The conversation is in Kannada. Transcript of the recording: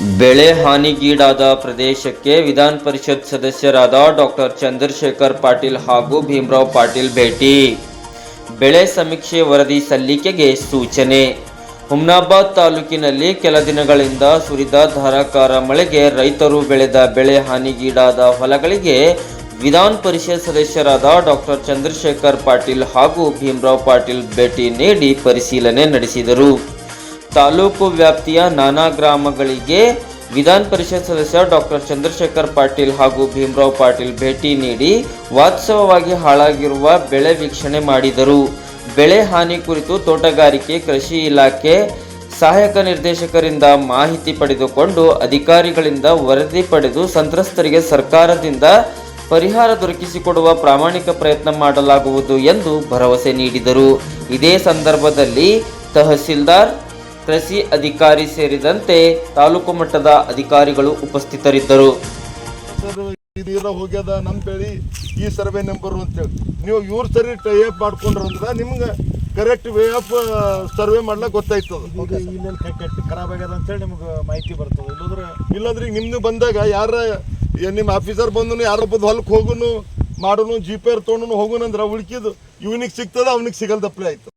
ಬೆಳೆ ಹಾನಿಗೀಡಾದ ಪ್ರದೇಶಕ್ಕೆ ವಿಧಾನ ಪರಿಷತ್ ಸದಸ್ಯರಾದ ಡಾಕ್ಟರ್ ಚಂದ್ರಶೇಖರ್ ಪಾಟೀಲ್ ಹಾಗೂ ಭೀಮರಾವ್ ಪಾಟೀಲ್ ಭೇಟಿ. ಬೆಳೆ ಸಮೀಕ್ಷೆ ವರದಿ ಸಲ್ಲಿಕೆಗೆ ಸೂಚನೆ. ಹುಮ್ನಾಬಾದ್ ತಾಲೂಕಿನಲ್ಲಿ ಕೆಲ ದಿನಗಳಿಂದ ಸುರಿದ ಧಾರಾಕಾರ ಮಳೆಗೆ ರೈತರು ಬೆಳೆದ ಬೆಳೆ ಹಾನಿಗೀಡಾದ ಹೊಲಗಳಿಗೆ ವಿಧಾನ ಪರಿಷತ್ ಸದಸ್ಯರಾದ ಡಾಕ್ಟರ್ ಚಂದ್ರಶೇಖರ್ ಪಾಟೀಲ್ ಹಾಗೂ ಭೀಮರಾವ್ ಪಾಟೀಲ್ ಭೇಟಿ ನೀಡಿ ಪರಿಶೀಲನೆ ನಡೆಸಿದರು. ತಾಲೂಕು ವ್ಯಾಪ್ತಿಯ ನಾನಾ ಗ್ರಾಮಗಳಿಗೆ ವಿಧಾನ ಪರಿಷತ್ ಸದಸ್ಯ ಡಾಕ್ಟರ್ ಚಂದ್ರಶೇಖರ್ ಪಾಟೀಲ್ ಹಾಗೂ ಭೀಮರಾವ್ ಪಾಟೀಲ್ ಭೇಟಿ ನೀಡಿ ವಾಸ್ತವವಾಗಿ ಹಾಳಾಗಿರುವ ಬೆಳೆ ವೀಕ್ಷಣೆ ಮಾಡಿದರು. ಬೆಳೆ ಹಾನಿ ಕುರಿತು ತೋಟಗಾರಿಕೆ, ಕೃಷಿ ಇಲಾಖೆ ಸಹಾಯಕ ನಿರ್ದೇಶಕರಿಂದ ಮಾಹಿತಿ ಪಡೆದುಕೊಂಡು ಅಧಿಕಾರಿಗಳಿಂದ ವರದಿ ಪಡೆದು ಸಂತ್ರಸ್ತರಿಗೆ ಸರ್ಕಾರದಿಂದ ಪರಿಹಾರ ದೊರಕಿಸಿಕೊಡುವ ಪ್ರಾಮಾಣಿಕ ಪ್ರಯತ್ನ ಮಾಡಲಾಗುವುದು ಎಂದು ಭರವಸೆ ನೀಡಿದರು. ಇದೇ ಸಂದರ್ಭದಲ್ಲಿ ತಹಸೀಲ್ದಾರ್ ಕೃಷಿ ಅಧಿಕಾರಿ ಸೇರಿದಂತೆ ತಾಲೂಕು ಮಟ್ಟದ ಅಧಿಕಾರಿಗಳು ಉಪಸ್ಥಿತರಿದ್ದರು. ಹೋಗ್ಯದ ನಮ್ಮ ಬೆಳಿ ಈ ಸರ್ವೆ ನಂಬರ್ ಅಂತೇಳಿ. ನೀವು ಇವ್ರ ಸರಿ ಟೈಪ್ ಮಾಡ್ಕೊಂಡ್ರ ಅಂದ್ರೆ ನಿಮ್ಗೆ ಕರೆಕ್ಟ್ ವೇ ಆಫ್ ಸರ್ವೆ ಮಾಡ್ಲಕ್ ಗೊತ್ತಾಯ್ತದ ಖರಾಬ್ ಆಗ್ಯದ ಅಂತೇಳಿ ನಿಮ್ಗೆ ಮಾಹಿತಿ ಬರ್ತದೆ. ಇಲ್ಲಂದ್ರೆ ಇಲ್ಲಾಂದ್ರೆ ಈಗ ನಿಮ್ದು ಬಂದಾಗ ಯಾರ ನಿಮ್ಮ ಆಫೀಸರ್ ಬಂದು ಯಾರೊಬ್ಬದ ಹೊಲಕ್ಕೆ ಹೋಗುನು ಮಾಡೋನು ಜಿ ಪಿ ಆರ್ ತೊಗೊಂಡು ಹೋಗುನಂದ್ರೆ ಉಳ್ಕಿದ್ದು ಇವನಿಗೆ ಸಿಗ್ತದ ಅವನಿಗೆ ಸಿಗಲ್ದಪ್ಲೆ ಆಯ್ತು.